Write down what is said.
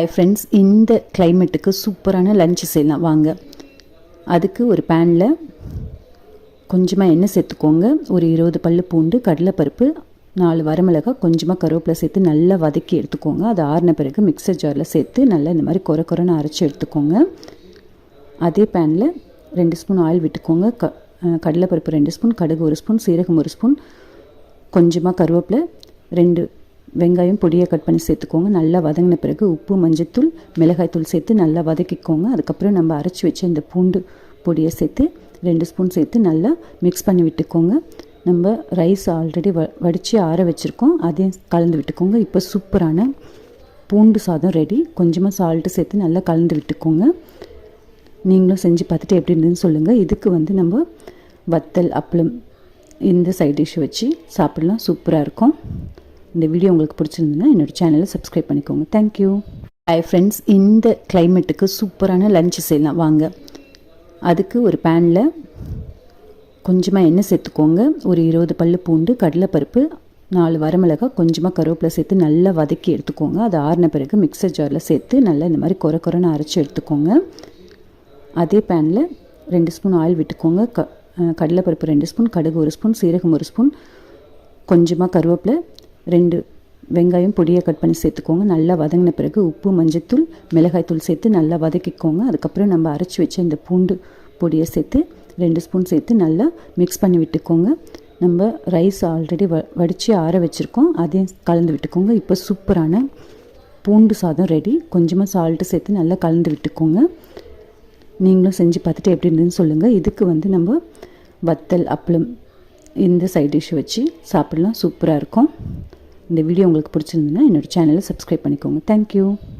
Hi friends இந்த கிளைமேட்டுக்கு சூப்பரான லஞ்சு செய்யலாம். வாங்க. அதுக்கு ஒரு பேனில் கொஞ்சமாக எண்ணெய் சேர்த்துக்கோங்க. ஒரு இருபது பல்லு பூண்டு கடலைப்பருப்பு நாலு வரமிளகாய் கொஞ்சமாக கருவேப்பிலை சேர்த்து நல்லா வதக்கி எடுத்துக்கோங்க. அது ஆறின பிறகு மிக்சர் ஜாரில் சேர்த்து நல்லா இந்த மாதிரி குறை குறைன்னு அரைச்சி எடுத்துக்கோங்க. அதே பேனில் ரெண்டு ஸ்பூன் ஆயில் விட்டுக்கோங்க. க கடலைப்பருப்பு ரெண்டு ஸ்பூன் கடுகு ஒரு ஸ்பூன் சீரகம் ஒரு ஸ்பூன் கொஞ்சமாக கருவேப்பிலை ரெண்டு வெங்காயம் பொடியை கட் பண்ணி சேர்த்துக்கோங்க. நல்லா வதங்கின பிறகு உப்பு மஞ்சத்தூள் மிளகாய்த்தூள் சேர்த்து நல்லா வதக்கிக்கோங்க. அதுக்கப்புறம் நம்ம அரைச்சி வச்ச இந்த பூண்டு பொடியை சேர்த்து ரெண்டு ஸ்பூன் சேர்த்து நல்லா மிக்ஸ் பண்ணி விட்டுக்கோங்க. நம்ம ரைஸ் ஆல்ரெடி வ வடித்து ஆற வச்சுருக்கோம். அதையும் கலந்து விட்டுக்கோங்க. இப்போ சூப்பரான பூண்டு சாதம் ரெடி கொஞ்சமாக சால்ட்டு சேர்த்து நல்லா கலந்து விட்டுக்கோங்க. நீங்களும் செஞ்சு பார்த்துட்டு எப்படி இருந்ததுன்னு சொல்லுங்கள் இதுக்கு வந்து நம்ம வத்தல் அப்பளம் இந்த சைட் டிஷ் வச்சு சாப்பிட்லாம். சூப்பராக இருக்கும். இந்த வீடியோ உங்களுக்கு பிடிச்சிருந்ததுன்னா என்னோடய சேனலை சப்ஸ்கிரைப் பண்ணிக்கோங்க. தேங்க்யூ ஹாய் ஃப்ரெண்ட்ஸ் இந்த கிளைமேட்டுக்கு சூப்பரான லன்ச் செய்யலாம். வாங்க. அதுக்கு ஒரு பேனில் கொஞ்சமாக எண்ணெய் சேர்த்துக்கோங்க. ஒரு இருபது பல்லு பூண்டு கடலைப்பருப்பு நாலு வரமிளகாய் கொஞ்சமாக கருவேப்பிலை சேர்த்து நல்லா வதக்கி எடுத்துக்கோங்க. அது ஆறின பிறகு மிக்சர் ஜாரில் சேர்த்து நல்லா இந்த மாதிரி குறை குறைன்னு அரைச்சி எடுத்துக்கோங்க. அதே பேனில் ரெண்டு ஸ்பூன் ஆயில் விட்டுக்கோங்க. க கடலைப்பருப்பு ரெண்டு ஸ்பூன் கடுகு ஒரு ஸ்பூன் சீரகம் ஒரு ஸ்பூன் கொஞ்சமாக கருவேப்பிலை ரெண்டு வெங்காயம் பொடியை கட் பண்ணி சேர்த்துக்கோங்க. நல்லா வதங்கின பிறகு உப்பு மஞ்சத்தூள் மிளகாய்த்தூள் சேர்த்து நல்லா வதக்கிக்கோங்க. அதுக்கப்புறம் நம்ம அரைச்சி வச்ச இந்த பூண்டு பொடியை சேர்த்து ரெண்டு ஸ்பூன் சேர்த்து நல்லா மிக்ஸ் பண்ணி விட்டுக்கோங்க. நம்ம ரைஸ் ஆல்ரெடி வ வடித்து ஆற வச்சுருக்கோம். அதையும் கலந்து விட்டுக்கோங்க. இப்போ சூப்பரான பூண்டு சாதம் ரெடி கொஞ்சமாக சால்ட்டு சேர்த்து நல்லா கலந்து விட்டுக்கோங்க. நீங்களும் செஞ்சு பார்த்துட்டு எப்படி இருந்ததுன்னு சொல்லுங்கள் இதுக்கு வந்து நம்ம வத்தல் அப்பளம் இந்த சைட் டிஷ் வச்சு சாப்பிட்லாம். சூப்பராக இருக்கும். இந்த வீடியோ உங்களுக்கு பிடிச்சிருந்ததுன்னா என்னோடய சேனலை சப்ஸ்கிரைப் பண்ணிக்கோங்க. தேங்க்யூ